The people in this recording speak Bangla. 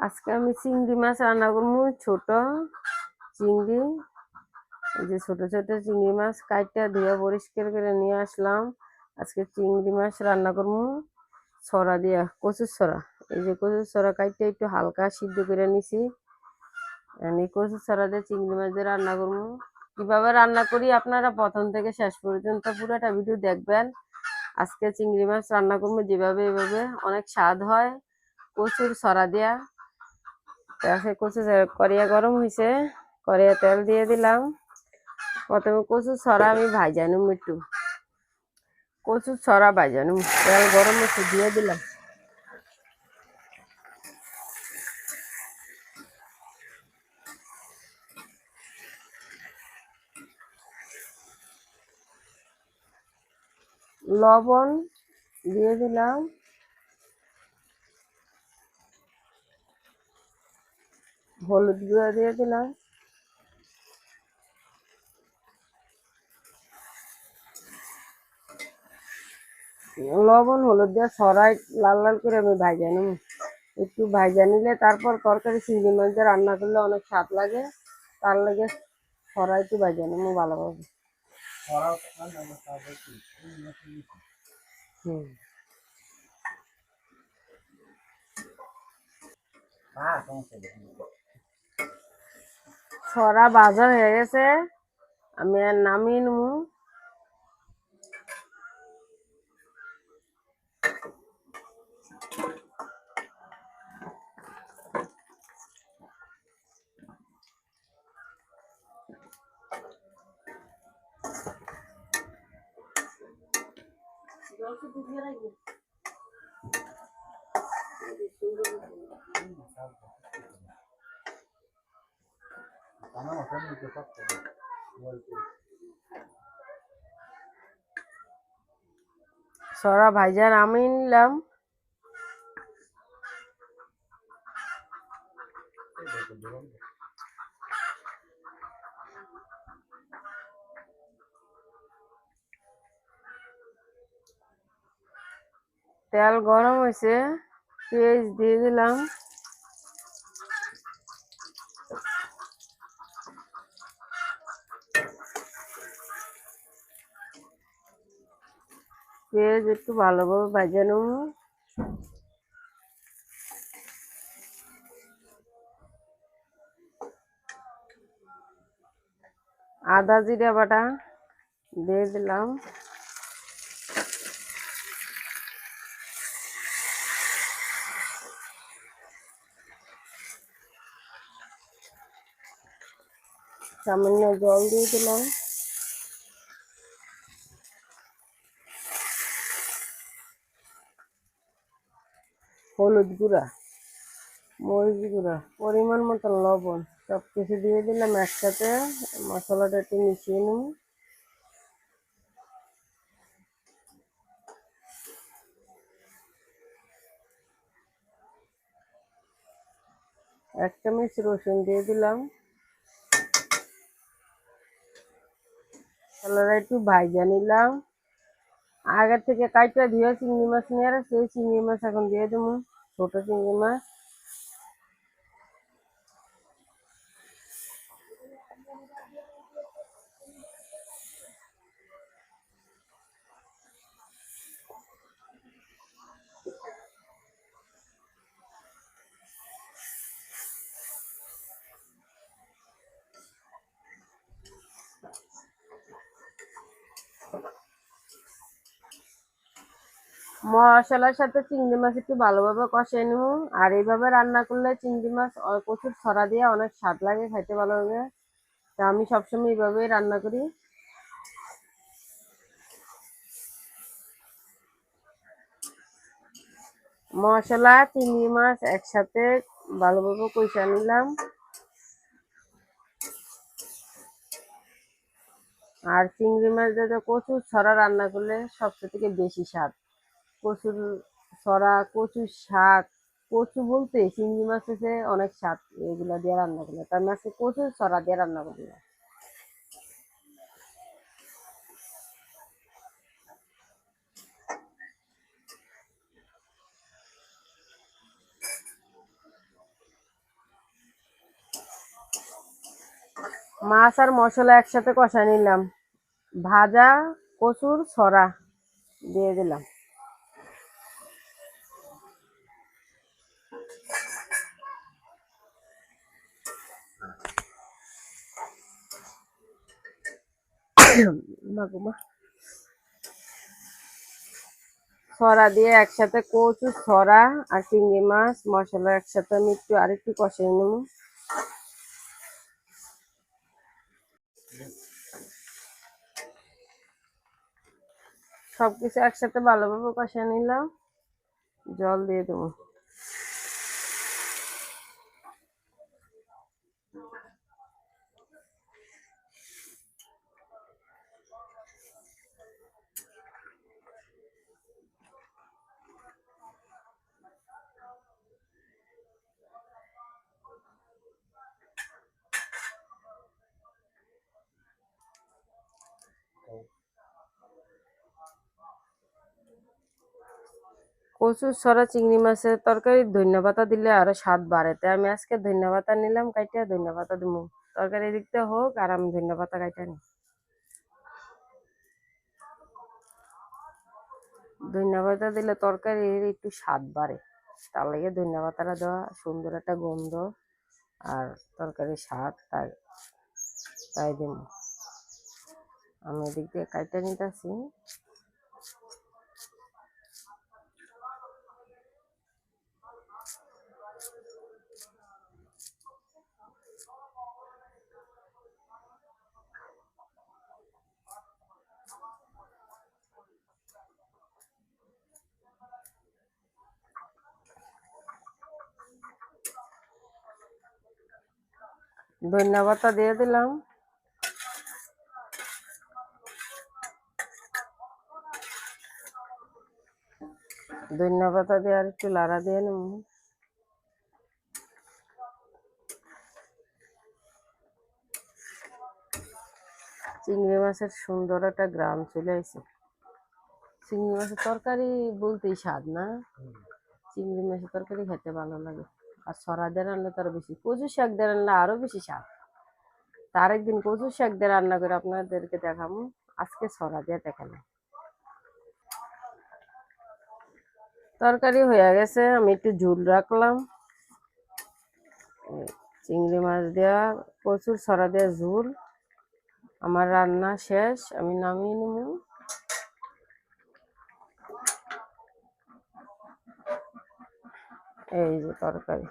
আজকে আমি চিংড়ি মাছ রান্না করব, ছোট চিংড়ি। যে ছোট ছোট চিংড়ি মাছ কাইটা ধুয়ে পরিষ্কার করে নিয়ে আসলাম। আজকে চিংড়ি মাছ রান্না করব, ছড়া দিয়া, কচুর ছড়া। এই যে কচুর ছড়া কাইটা একটু হালকা সিদ্ধ করে নিছি। এই কচুর ছড়া দিয়ে চিংড়ি মাছ দিয়ে রান্না করব। কীভাবে রান্না করি আপনারা প্রথম থেকে শেষ পর্যন্ত পুরোটা ভিডিও দেখবেন। আজকে চিংড়ি মাছ রান্না করব যেভাবে, এভাবে। অনেক স্বাদ হয় কচুর ছড়া দিয়া। তারপরে কচু করিয়া গরম হয়েছে করিয়া তেল দিয়ে দিলাম। প্রথমে কচু ছড়া আমি ভাজা নিম একটু। কচু ছড়া ভাজা তেল গরম হয়েছে দিয়ে দিলাম। লবণ দিয়ে দিলাম। হলুদ গুঁড়া দিয়ে দিলাম। লবণ হলুদ দিয়ে সরাই লাল লাল করে আমি ভাজা নিব। একটু ভাজা নিলে তারপর তরকারি চিংড়ি মাছ দিয়ে রান্না করলে অনেক স্বাদ লাগে। তার লাগে সরাই একটু ভাজা নিব ভালোভাবে। হুম। ছড়া বাজার হয়ে গেছে। আমি আর নামিয়ে নেব। ছড়া ভাজা নামিয়ে নিলাম। তেল গরম হয়েছে পেঁয়াজ দিয়ে দিলাম। পেঁয়াজ একটু ভালোভাবে ভাজা নেব। আদা জিরা বাটা দিয়ে দিলাম। সামান্য জল দিয়ে দিলাম। হলুদ গুঁড়া, মরিচ গুঁড়া, পরিমাণ মতো লবণ সব কিছু দিয়ে দিলাম একসাথে। মশলাটা একটু মিশিয়ে নিব। এক চামচ রসুন দিয়ে দিলাম। মশলাটা একটু ভাজা নিলাম। আগের থেকে কাইটা ধুয়ে চিংড়ি মাছ নিয়ে আর সেই চিংড়ি মাছ এখন দিয়ে দেবো। ছোট চিংড়ি মাছ মশলার সাথে চিংড়ি মাছ একটু ভালোভাবে কষিয়ে নেব। আর এইভাবে রান্না করলে চিংড়ি মাছ প্রচুর ছড়া দিয়ে অনেক স্বাদ লাগে, খাইতে ভালো লাগে। তা আমি সবসময় এইভাবেই রান্না করি। মশলা, চিংড়ি মাছ একসাথে ভালোভাবে কষিয়ে নিলাম। আর চিংড়ি মাছ যাতে কচুর ছড়া রান্না করলে সবচেয়ে থেকে বেশি স্বাদ। কচুর সরা, কচুর শাক, কচু বলতে চিংড়ি মাছ আছে অনেক শাক এগুলো দিয়ে রান্না করলে। তার মানে মাছে কচুর সরা দিয়ে রান্না করলে। মাছ আর মশলা একসাথে কষা নিলাম। ভাজা, কচুর ছড়া দিয়ে দিলাম। ছড়া দিয়ে একসাথে কচু, ছড়া আর চিংড়ি মাছ, মশলা একসাথে আমি একটু আরেকটু কষিয়ে নেব। সবকিছু একসাথে ভালোভাবে কষিয়ে নিলাম। জল দিয়ে দেবো। কচুর ছড়া, চিংড়ি মাছের তরকারি ধনিয়া দিলে আরও স্বাদ বাড়ে। আমি আজকে ধনিয়া পাতা নিলাম, কাইটা ধনিয়া পাতা দিব তরকারি দিকতে হোক আর আমি ধনিয়া পাতা কাইটা নি ধনিয়া পাতা দিলে তরকারির একটু স্বাদ বাড়ে। তার লাগে ধনিয়া দেওয়া সুন্দর একটা গন্ধ আর তরকারির স্বাদ তাই তাই দিন আমি এদিক দিয়ে কাইটা নিতেছি ধনিয়া পাতা দিয়ে দিলাম ধনিয়া পাতা দিয়ে আর একটু লাড়া দিয়ে নেব চিংড়ি মাছের সুন্দর একটা গ্রাম চলে আসে চিংড়ি মাছের তরকারি বলতেই স্বাদ না। চিংড়ি মাছের তরকারি খেতে ভালো লাগে। আর ছড়া দিয়ে রান্না তার বেশি। কচু শাক দিয়ে রান্না আরও বেশি স্বাদ। তার একদিন কচু শাক দিয়ে রান্না করে আপনাদেরকে দেখাবো আজকে সরা দিয়ে দেখালাম। তরকারি হয়ে গেছে, আমি একটু ঝুল রাখলাম। চিংড়ি মাছ দেওয়া প্রচুর ছড়া দেওয়া ঝুল। আমার রান্না শেষ, আমি নামিয়ে নেব। এই যে তরকারি।